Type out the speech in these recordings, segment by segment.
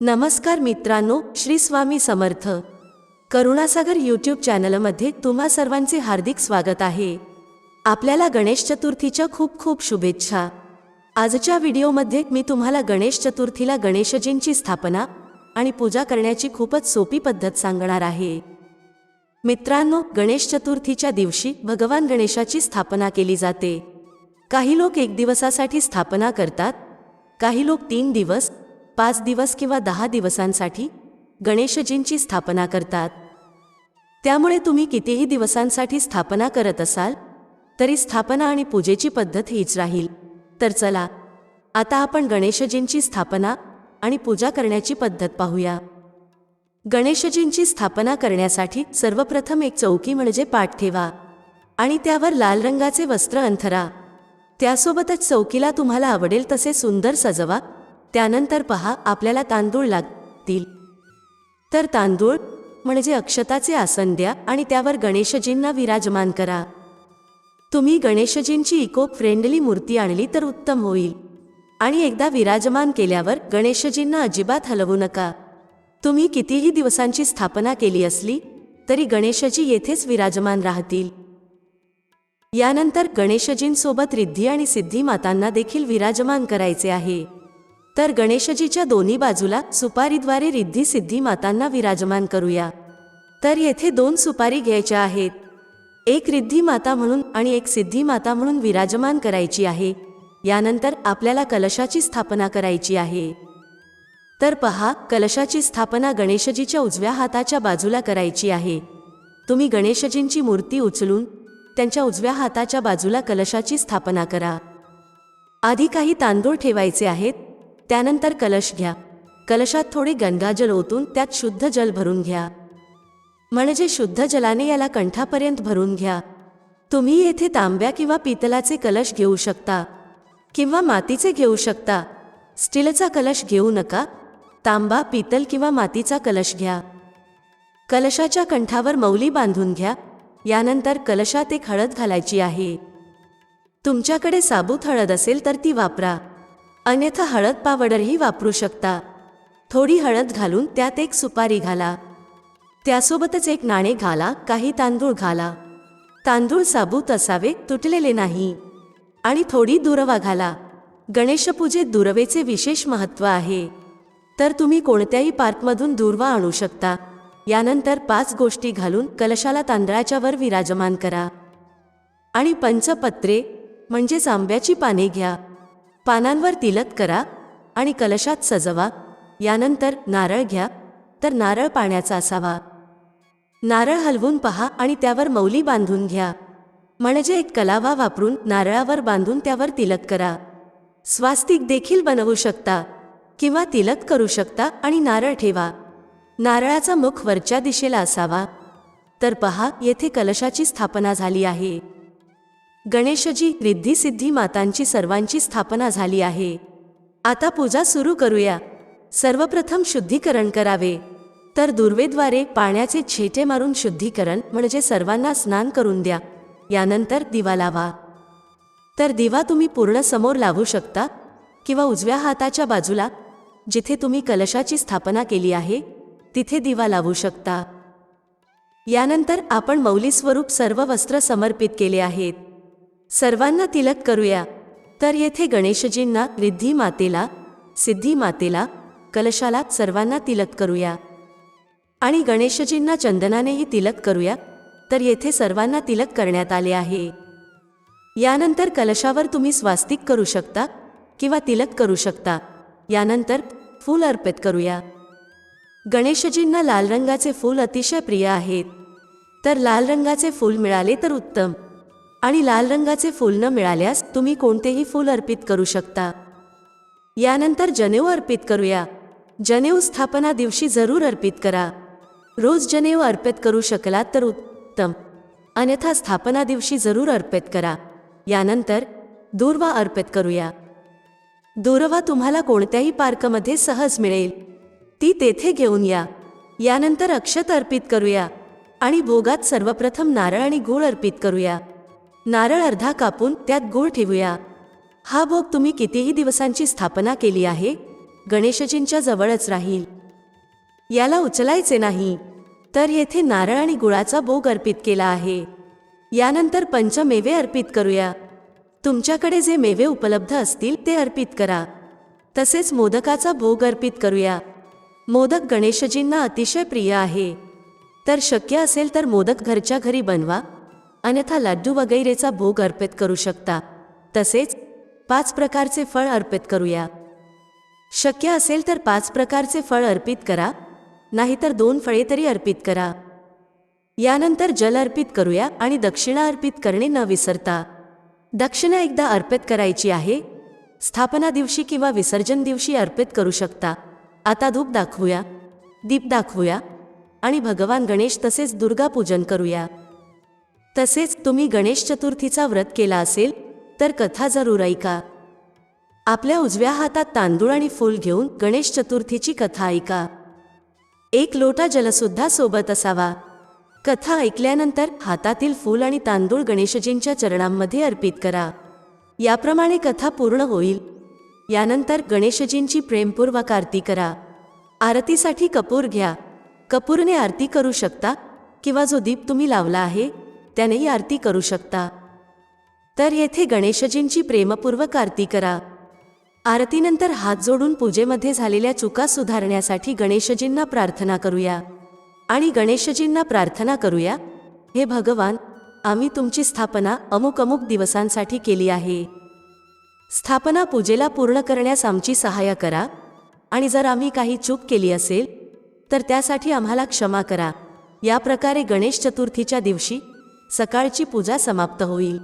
नमस्कार मित्रांनो श्री स्वामी समर्थ. करुणासागर यूट्यूब चॅनलमध्ये तुम्हा सर्वांचे हार्दिक स्वागत आहे. आपल्याला गणेश चतुर्थीच्या खूप खूप शुभेच्छा. आजच्या व्हिडिओमध्ये मी तुम्हाला गणेश चतुर्थीला गणेशजींची स्थापना आणि पूजा करण्याची खूपच सोपी पद्धत सांगणार आहे. मित्रांनो गणेश चतुर्थीच्या दिवशी भगवान गणेशाची स्थापना केली जाते. काही लोक एक दिवसासाठी स्थापना करतात काही लोक तीन दिवस पाच दिवस किंवा दहा दिवसांसाठी गणेशजींची स्थापना करतात. त्यामुळे तुम्ही कितीही दिवसांसाठी स्थापना करत असाल तरी स्थापना आणि पूजेची पद्धत हीच राहील. तर चला आता आपण गणेशजींची स्थापना आणि पूजा करण्याची पद्धत पाहूया. गणेशजींची स्थापना करण्यासाठी सर्वप्रथम एक चौकी म्हणजे पाठ ठेवा आणि त्यावर लाल रंगाचे वस्त्र अंथरा. त्यासोबतच चौकीला तुम्हाला आवडेल तसे सुंदर सजवा त्यानंतर पहा आपल्याला तांदूळ लागतील. तर तांदूळ म्हणजे अक्षताचे आसन द्या आणि त्यावर गणेशजींना विराजमान करा. तुम्ही गणेशजींची इको फ्रेंडली मूर्ती आणली तर उत्तम होईल. आणि एकदा विराजमान केल्यावर गणेशजींना अजिबात हलवू नका. तुम्ही कितीही दिवसांची स्थापना केली असली तरी गणेशजी येथेच विराजमान राहतील. यानंतर गणेशजींसोबत रिद्धी आणि सिद्धी मातांना देखील विराजमान करायचे आहे. तर गणेशजीच्या दोन्ही बाजूला सुपारीद्वारे रिद्धी सिद्धी मातांना विराजमान करूया. तर येथे दोन सुपारी घ्यायच्या आहेत. एक रिद्धी माता म्हणून आणि एक सिद्धी माता म्हणून विराजमान करायची आहे. यानंतर आपल्याला कलशाची स्थापना करायची आहे. तर पहा कलशाची स्थापना गणेशजीच्या उजव्या हाताच्या बाजूला करायची आहे. तुम्ही गणेशजींची मूर्ती उचलून त्यांच्या उजव्या हाताच्या बाजूला कलशाची स्थापना करा. आधी काही तांदूळ ठेवायचे आहेत. त्यानंतर कलश घ्या. कलशात थोडे गंगाजल ओतून त्यात शुद्ध जल भरून घ्या. म्हणजे शुद्ध जलाने याला कंठापर्यंत भरून घ्या. तुम्ही येथे तांब्या किंवा पितलाचे कलश घेऊ शकता किंवा मातीचे घेऊ शकता. स्टीलचा कलश घेऊ नका. तांबा पितल किंवा मातीचा कलश घ्या. कलशाच्या कंठावर मौली बांधून घ्या. यानंतर कलशात एक हळद घालायची आहे. तुमच्याकडे साबूत हळद असेल तर ती वापरा. अन्यथा हळद पावडरही वापरू शकता. थोडी हळद घालून त्यात एक सुपारी घाला. त्यासोबतच एक नाणे घाला काही तांदूळ घाला. तांदूळ साबूत असावे तुटलेले नाही. आणि थोडी दुरवा घाला. गणेशपूजेत दुर्वेचे विशेष महत्त्व आहे. तर तुम्ही कोणत्याही पार्कमधून दुर्वा आणू शकता. यानंतर पाच गोष्टी घालून कलशाला तांदळाच्या वर विराजमान करा. आणि पंचपत्रे म्हणजेच आंब्याची पाने घ्या. पानांवर तिलक करा आणि कलशात सजवा. यानंतर नारळ घ्या. तर नारळ पाण्याचा असावा. नारळ हलवून पहा आणि त्यावर मौली बांधून घ्या. म्हणजे एक कलावा वापरून नारळावर बांधून त्यावर तिलक करा. स्वास्तिक देखील बनवू शकता किंवा तिलक करू शकता आणि नारळ ठेवा. नारळाचा मुख वरच्या दिशेला असावा. तर पहा येथे कलशाची स्थापना झाली आहे. गणेशजी रिद्धी सिद्धी मातांची सर्वांची स्थापना झाली आहे. आता पूजा सुरू करूया. सर्वप्रथम शुद्धीकरण करावे. तर दुर्वेद्वारे पाण्याचे छेटे मारून शुद्धीकरण म्हणजे सर्वांना स्नान करून द्या. यानंतर दिवा लावा. तर दिवा तुम्ही पूर्ण समोर लावू शकता किंवा उजव्या हाताच्या बाजूला जिथे तुम्ही कलशाची स्थापना केली आहे तिथे दिवा लावू शकता. यानंतर आपण मौली स्वरूप सर्व वस्त्र समर्पित केले आहेत. सर्वांना तिलक करूया. तर येथे गणेशजींना रिद्धी मातेला सिद्धी मातेला कलशाला सर्वांना तिलक करूया. आणि गणेशजींना चंदनानेही तिलक करूया. तर येथे सर्वांना तिलक करण्यात आले आहे. यानंतर कलशावर तुम्ही स्वास्तिक करू शकता किंवा तिलक करू शकता. यानंतर फूल अर्पित करूया. गणेशजींना लाल रंगाचे फूल अतिशय प्रिय आहेत. तर लाल रंगाचे फूल मिळाले तर उत्तम. आणि लाल रंगाचे फूल न मिळाल्यास तुम्ही कोणतेही फूल अर्पित करू शकता. यानंतर जनेऊ अर्पित करूया. जनेऊ स्थापना दिवशी जरूर अर्पित करा. रोज जनेऊ अर्पित करू शकलात तर उत्तम. अन्यथा स्थापना दिवशी जरूर अर्पित करा. यानंतर दूर्वा अर्पित करूया. दूरवा तुम्हाला कोणत्याही पार्कमध्ये सहज मिळेल. ती तेथे घेऊन या. यानंतर अक्षत अर्पित करूया. आणि भोगात सर्वप्रथम नारळ आणि गूळ अर्पित करूया. नारळ अर्धा कापून त्यात गूळ ठेवूया. हा भोग तुम्ही कितीही दिवसांची स्थापना केली आहे गणेशजींच्या जवळच राहील. याला उचलायचे नाही. तर येथे नारळ आणि गुळाचा भोग अर्पित केला आहे. यानंतर पंचमेवे अर्पित करूया. तुमच्याकडे जे मेवे उपलब्ध असतील ते अर्पित करा. तसेच मोदकाचा भोग अर्पित करूया. मोदक गणेशजींना अतिशय प्रिय आहे. तर शक्य असेल तर मोदक घरच्या घरी बनवा. अन्यथा लाड्डू वगैरेचा भोग अर्पित करू शकता. तसेच पाच प्रकारचे फळ अर्पित करूया. शक्य असेल तर पाच प्रकारचे फळ अर्पित करा नाहीतर दोन फळे तरी अर्पित करा. यानंतर जल अर्पित करूया आणि दक्षिणा अर्पित करणे न विसरता. दक्षिणा एकदा अर्पित करायची आहे. स्थापना दिवशी किंवा विसर्जन दिवशी अर्पित करू शकता. आता धूप दाखवूया दीप दाखवूया आणि भगवान गणेश तसेच दुर्गा पूजन करूया. तसेच तुम्ही गणेश चतुर्थीचा व्रत केला असेल तर कथा जरूर ऐका. आपल्या उजव्या हातात तांदूळ आणि फूल घेऊन गणेश चतुर्थीची कथा ऐका. एक लोटा जलसुद्धा सोबत असावा. कथा ऐकल्यानंतर हातातील फूल आणि तांदूळ गणेशजींच्या चरणांमध्ये अर्पित करा. याप्रमाणे कथा पूर्ण होईल. यानंतर गणेशजींची प्रेमपूर्वक आरती करा. आरतीसाठी कपूर घ्या. कपूरने आरती करू शकता किंवा जो दीप तुम्ही लावला आहे त्यानेही आरती करू शकता. तर येथे गणेशजींची प्रेमपूर्वक आरती करा. आरतीनंतर हात जोडून पूजेमध्ये झालेल्या चुका सुधारण्यासाठी गणेशजींना प्रार्थना करूया. आणि गणेशजींना प्रार्थना करूया हे भगवान आम्ही तुमची स्थापना अमुक अमुक दिवसांसाठी केली आहे. स्थापना पूजेला पूर्ण करण्यास आमची सहाय्य करा. आणि जर आम्ही काही चूक केली असेल तर त्यासाठी आम्हाला क्षमा करा. या प्रकारे गणेश चतुर्थीच्या दिवशी सकाळची पूजा समाप्त होईल.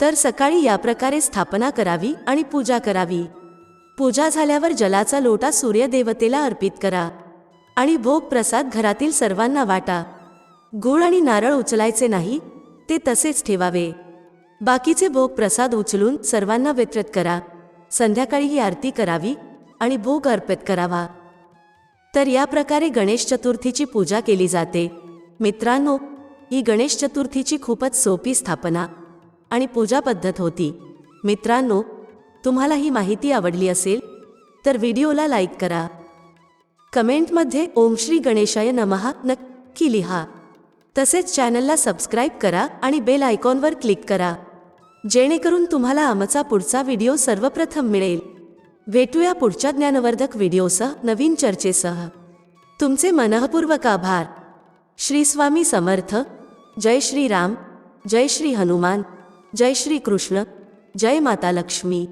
तर सकाळी या प्रकारे स्थापना करावी आणि पूजा करावी. पूजा झाल्यावर जलाचा लोटा सूर्यदेवतेला अर्पित करा आणि भोग प्रसाद घरातील सर्वांना वाटा. गुळ आणि नारळ उचलायचे नाही ते तसेच ठेवावे. बाकीचे भोग प्रसाद उचलून सर्वांना वितरित करा. संध्याकाळी ही आरती करावी आणि भोग अर्पित करावा. तर या प्रकारे गणेश चतुर्थीची पूजा केली जाते. मित्रांनो ही गणेश चतुर्थीची खूपच सोपी स्थापना आणि पूजा पद्धत होती. मित्रांनो तुम्हाला ही माहिती आवडली असेल तर व्हिडिओला लाईक करा. कमेंटमध्ये ओम श्री गणेशाय नमहा नक्की लिहा. तसेच चॅनलला सबस्क्राईब करा आणि बेल आयकॉनवर क्लिक करा. जेणेकरून तुम्हाला आमचा पुढचा व्हिडिओ सर्वप्रथम मिळेल. भेटूया पुढच्या ज्ञानवर्धक व्हिडिओसह नवीन चर्चेसह. तुमचे मनःपूर्वक आभार. श्री स्वामी समर्थ. जय श्री राम जय श्री हनुमान जय श्री कृष्ण जय माता लक्ष्मी।